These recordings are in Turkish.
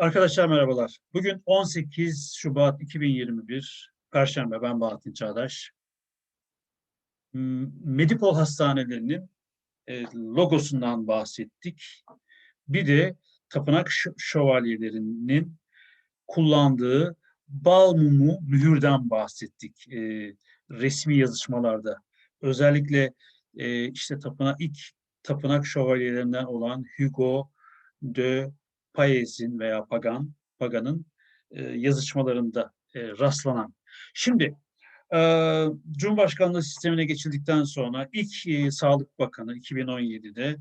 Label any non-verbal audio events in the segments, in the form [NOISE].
Arkadaşlar merhabalar. Bugün 18 Şubat 2021 Perşembe. Ben Bahattin Çağdaş. M- Medipol hastanelerinin e, logosundan bahsettik. Bir de tapınak şövalyelerinin kullandığı bal mumu mühürden bahsettik e, resmi yazışmalarda. Özellikle e, işte tapınak ilk tapınak şövalyelerinden olan Hugo de Paez'in veya Pagan, Pagan'ın e, yazışmalarında e, rastlanan. Şimdi e, Cumhurbaşkanlığı sistemine geçildikten sonra ilk e, Sağlık Bakanı 2017'de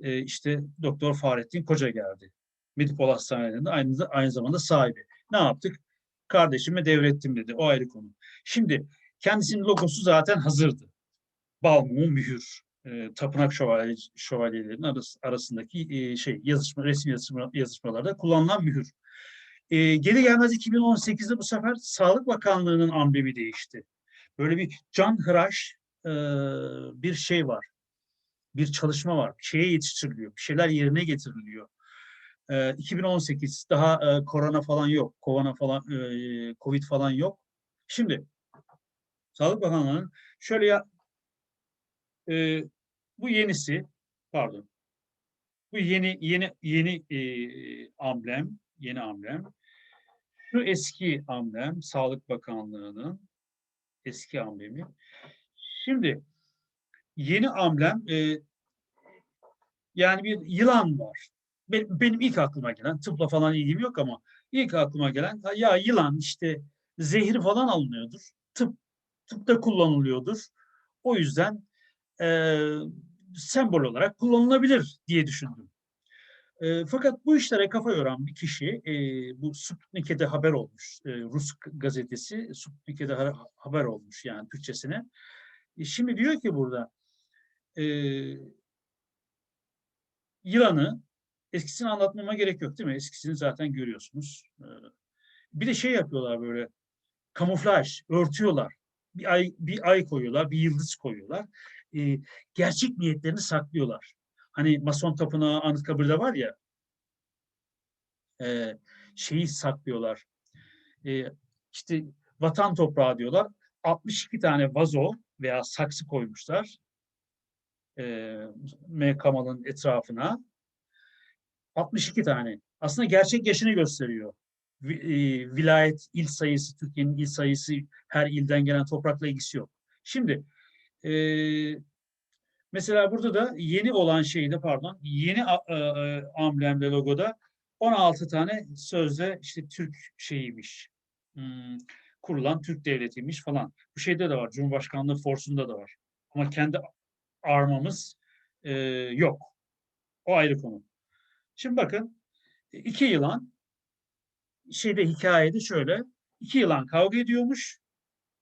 e, işte Doktor Fahrettin Koca geldi. Medipol Hastanelerinde aynı, aynı zamanda sahibi. Ne yaptık? Kardeşime devrettim dedi. O ayrı konu. Şimdi kendisinin logosu zaten hazırdı. Balmumu mühür e, tapınak şövalye, şövalyelerinin arası, arasındaki e, şey yazışma resmi yazışma, yazışmalarda kullanılan mühür. E, geri gelmez 2018'de bu sefer Sağlık Bakanlığı'nın amblemi değişti. Böyle bir canhıraş e, bir şey var. Bir çalışma var. Bir şeye yetiştiriliyor. Bir şeyler yerine getiriliyor. E, 2018 daha e, korona falan yok. Korona falan e, Covid falan yok. Şimdi Sağlık Bakanlığı'nın şöyle ya e, bu yenisi, pardon, bu yeni yeni yeni e, amblem, yeni amblem. Şu eski amblem, Sağlık Bakanlığı'nın eski amblemi. Şimdi yeni amblem, e, yani bir yılan var. Benim, benim ilk aklıma gelen, tıpla falan ilgim yok ama ilk aklıma gelen, ya yılan işte zehir falan alınıyordur. Tıp, tıpta kullanılıyordur. O yüzden e, sembol olarak kullanılabilir diye düşündüm. E, fakat bu işlere kafa yoran bir kişi, e, bu Sputnik'e de haber olmuş, e, Rus gazetesi Sputnik'e de ha- haber olmuş yani Türkçesine. E, şimdi diyor ki burada, e, yılanı, eskisini anlatmama gerek yok değil mi? Eskisini zaten görüyorsunuz. E, bir de şey yapıyorlar böyle, kamuflaj, örtüyorlar. Bir ay, bir ay koyuyorlar, bir yıldız koyuyorlar e, gerçek niyetlerini saklıyorlar. Hani Mason Tapınağı Anıtkabir'de var ya e, şeyi saklıyorlar. E, işte vatan toprağı diyorlar. 62 tane vazo veya saksı koymuşlar. E, M. Etrafına. 62 tane. Aslında gerçek yaşını gösteriyor. E, Vilayet, il sayısı, Türkiye'nin il sayısı her ilden gelen toprakla ilgisi yok. Şimdi e, mesela burada da yeni olan şeyde pardon yeni a- e, amblemde logoda 16 tane sözde işte Türk şeyiymiş. Hmm, kurulan Türk devletiymiş falan. Bu şeyde de var. Cumhurbaşkanlığı forsunda da var. Ama kendi armamız e, yok. O ayrı konu. Şimdi bakın iki yılan şeyde hikayede şöyle iki yılan kavga ediyormuş.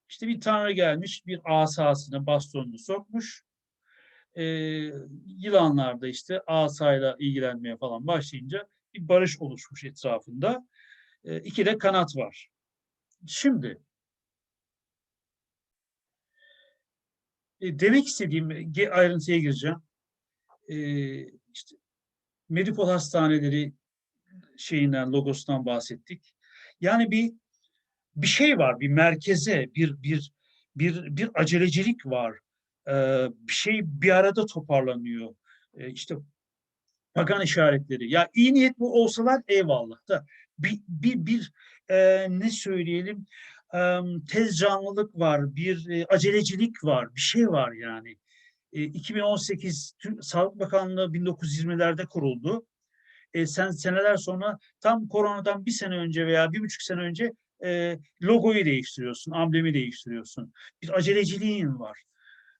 İşte bir tanrı gelmiş bir asasını bastonunu sokmuş. Ee, yılanlar da işte asayla ilgilenmeye falan başlayınca bir barış oluşmuş etrafında. Ee, iki de kanat var. Şimdi e, demek istediğim ayrıntıya gireceğim. Ee, işte Medipol hastaneleri şeyinden logosundan bahsettik. Yani bir bir şey var, bir merkeze, bir bir bir bir acelecilik var. Ee, bir şey bir arada toparlanıyor. Ee, işte pagan işaretleri. Ya iyi niyet bu olsalar eyvallah da bir bir bir e, ne söyleyelim e, tez canlılık var, bir e, acelecilik var, bir şey var yani. E, 2018 Türk Sağlık Bakanlığı 1920'lerde kuruldu. E, sen seneler sonra tam koronadan bir sene önce veya bir buçuk sene önce e, logoyu değiştiriyorsun, amblemi değiştiriyorsun. Bir aceleciliğin var.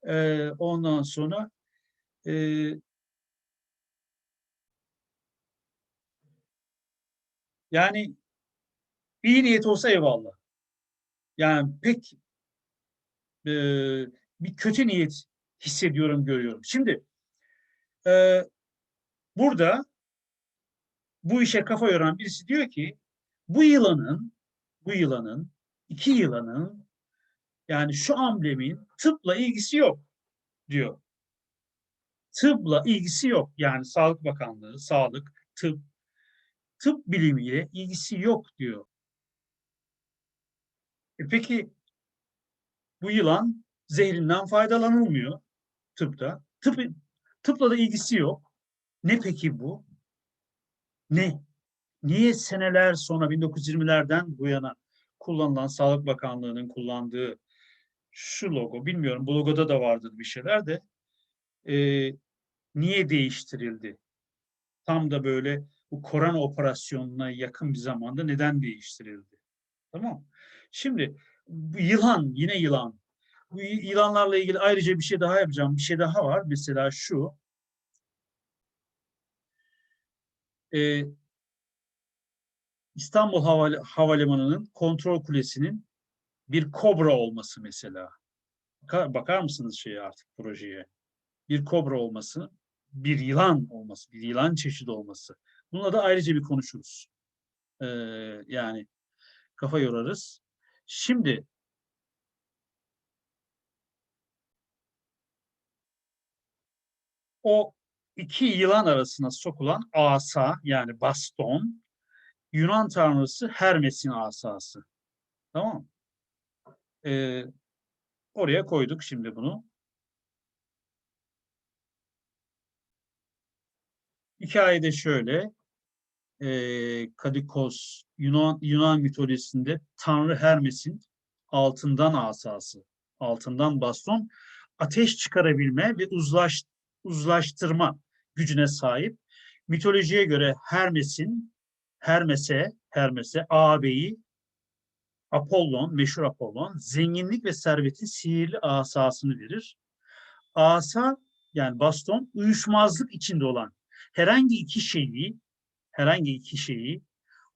E, ondan sonra e, yani iyi niyet olsa eyvallah. Yani pek e, bir kötü niyet hissediyorum, görüyorum. Şimdi e, burada bu işe kafa yoran birisi diyor ki bu yılanın bu yılanın iki yılanın yani şu amblemin tıpla ilgisi yok diyor. Tıpla ilgisi yok. Yani Sağlık Bakanlığı, sağlık, tıp tıp bilimiyle ilgisi yok diyor. E peki bu yılan zehrinden faydalanılmıyor tıpta. Tıp, tıpla da ilgisi yok. Ne peki bu? Ne? Niye seneler sonra 1920'lerden bu yana kullanılan Sağlık Bakanlığı'nın kullandığı şu logo, bilmiyorum bu logoda da vardır bir şeyler de e, niye değiştirildi? Tam da böyle bu korona operasyonuna yakın bir zamanda neden değiştirildi? Tamam. Şimdi bu yılan, yine yılan. Bu yılanlarla ilgili ayrıca bir şey daha yapacağım. Bir şey daha var. Mesela şu. Ee, İstanbul Havali Havalimanı'nın kontrol kulesinin bir kobra olması mesela. Bakar mısınız şeye artık projeye? Bir kobra olması, bir yılan olması, bir yılan çeşidi olması. Bununla da ayrıca bir konuşuruz. Ee, yani kafa yorarız. Şimdi o iki yılan arasına sokulan asa yani baston Yunan tanrısı Hermes'in asası. Tamam mı? Ee, oraya koyduk şimdi bunu. Hikayede şöyle. E, Kadikos Yunan, Yunan mitolojisinde Tanrı Hermes'in altından asası, altından baston ateş çıkarabilme ve uzlaş, uzlaştırma gücüne sahip. Mitolojiye göre Hermes'in Hermes'e, Hermes'e ağabeyi Apollon, meşhur Apollon, zenginlik ve servetin sihirli asasını verir. Asa yani baston uyuşmazlık içinde olan herhangi iki şeyi, herhangi iki şeyi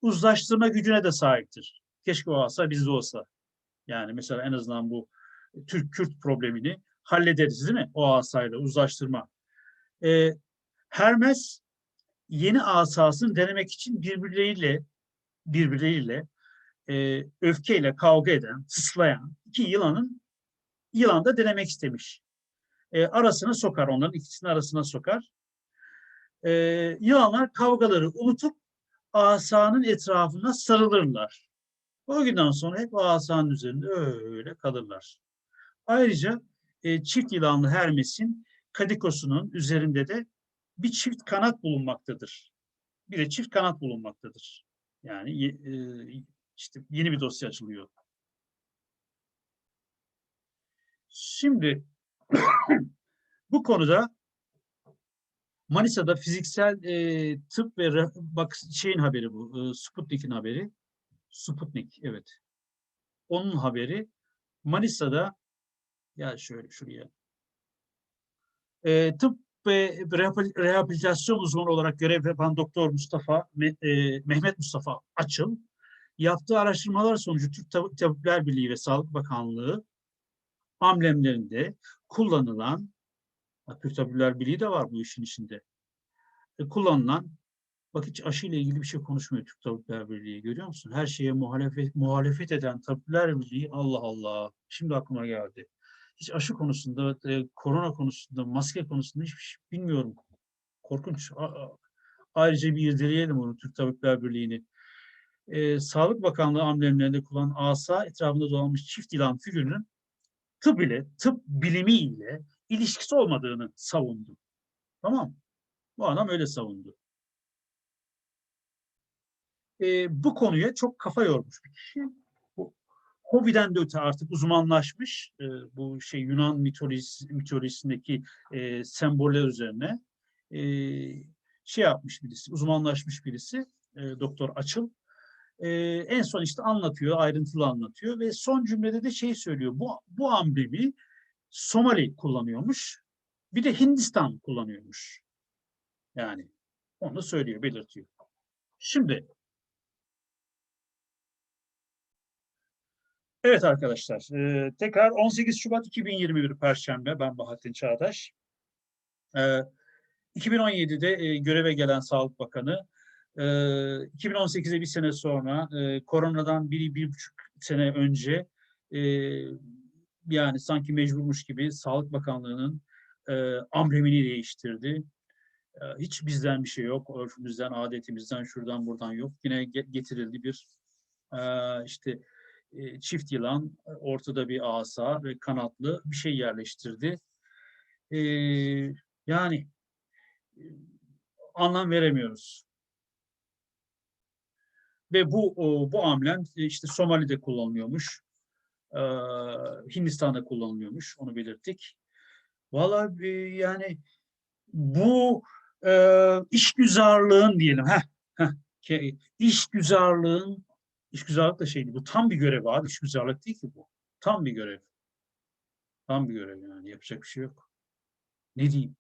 uzlaştırma gücüne de sahiptir. Keşke o asa bizde olsa. Yani mesela en azından bu Türk-Kürt problemini hallederiz değil mi? O asayla uzlaştırma. Ee, Hermes yeni asasını denemek için birbirleriyle birbirleriyle e, öfkeyle kavga eden, sıslayan iki yılanın yılan da denemek istemiş. E, arasına sokar, onların ikisinin arasına sokar. E, yılanlar kavgaları unutup asanın etrafına sarılırlar. O günden sonra hep o asanın üzerinde öyle kalırlar. Ayrıca e, çift yılanlı Hermes'in kadikosunun üzerinde de bir çift kanat bulunmaktadır. Bir de çift kanat bulunmaktadır. Yani e, işte yeni bir dosya açılıyor. Şimdi [COUGHS] bu konuda Manisa'da fiziksel e, tıp ve bak şeyin haberi bu. E, Sputnik'in haberi. Sputnik evet. Onun haberi Manisa'da ya şöyle şuraya. E, tıp ve rehabilitasyon uzmanı olarak görev yapan Doktor Mustafa e, Mehmet Mustafa Açıl yaptığı araştırmalar sonucu Türk Tabipler Birliği ve Sağlık Bakanlığı amblemlerinde kullanılan Türk Tabipler Birliği de var bu işin içinde. E, kullanılan bak hiç aşı ile ilgili bir şey konuşmuyor Türk Tabipler Birliği görüyor musun? Her şeye muhalefet, muhalefet eden Tabipler Birliği Allah Allah şimdi aklıma geldi. Hiç aşı konusunda, e, korona konusunda, maske konusunda hiçbir şey bilmiyorum. Korkunç. A, ayrıca bir irdeleyelim onu Türk Tabipler Birliği'ni e, Sağlık Bakanlığı amblemlerinde kullanılan asa etrafında dolanmış çift yılan figürünün tıp ile, tıp bilimi ile ilişkisi olmadığını savundu. Tamam Bu adam öyle savundu. E, bu konuya çok kafa yormuş bir kişi. Hobiden de öte artık uzmanlaşmış e, bu şey Yunan mitolojisi, mitolojisindeki e, semboller üzerine e, şey yapmış birisi, uzmanlaşmış birisi, e, Doktor Açıl e, en son işte anlatıyor, ayrıntılı anlatıyor ve son cümlede de şey söylüyor. Bu, bu amblemi Somali kullanıyormuş. Bir de Hindistan kullanıyormuş. Yani onu söylüyor, belirtiyor. Şimdi Evet arkadaşlar, e, tekrar 18 Şubat 2021 Perşembe, ben Bahattin Çağdaş. E, 2017'de e, göreve gelen Sağlık Bakanı 2018'e bir sene sonra koronadan bir, bir buçuk sene önce yani sanki mecburmuş gibi Sağlık Bakanlığı'nın amblemini değiştirdi. E, hiç bizden bir şey yok. Örfümüzden, adetimizden, şuradan buradan yok. Yine ge- getirildi bir e, işte e, çift yılan, ortada bir asa ve kanatlı bir şey yerleştirdi. E, yani e, anlam veremiyoruz. Ve bu bu amblem e, işte Somali'de kullanılıyormuş. e, Hindistan'da kullanılıyormuş. Onu belirttik. Vallahi e, yani bu e, işgüzarlığın diyelim. Heh, heh, işgüzarlığın işgüzarlık da şeydi. Bu tam bir görev abi. İşgüzarlık değil ki bu. Tam bir görev. Tam bir görev yani. Yapacak bir şey yok. Ne diyeyim?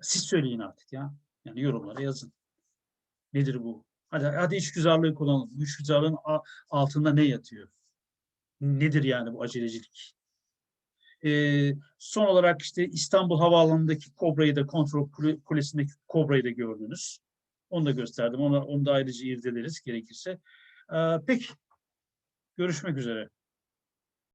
Siz söyleyin artık ya. Yani yorumlara yazın. Nedir bu? Hadi, hadi işgüzarlığı kullanalım. Bu işgüzarlığın altında ne yatıyor? Nedir yani bu acelecilik? Ee, son olarak işte İstanbul Havaalanı'ndaki Kobra'yı da kontrol kule- kulesindeki Kobra'yı da gördünüz. Onu da gösterdim. Onu, onu da ayrıca irdeleriz gerekirse. Ee, peki. Görüşmek üzere.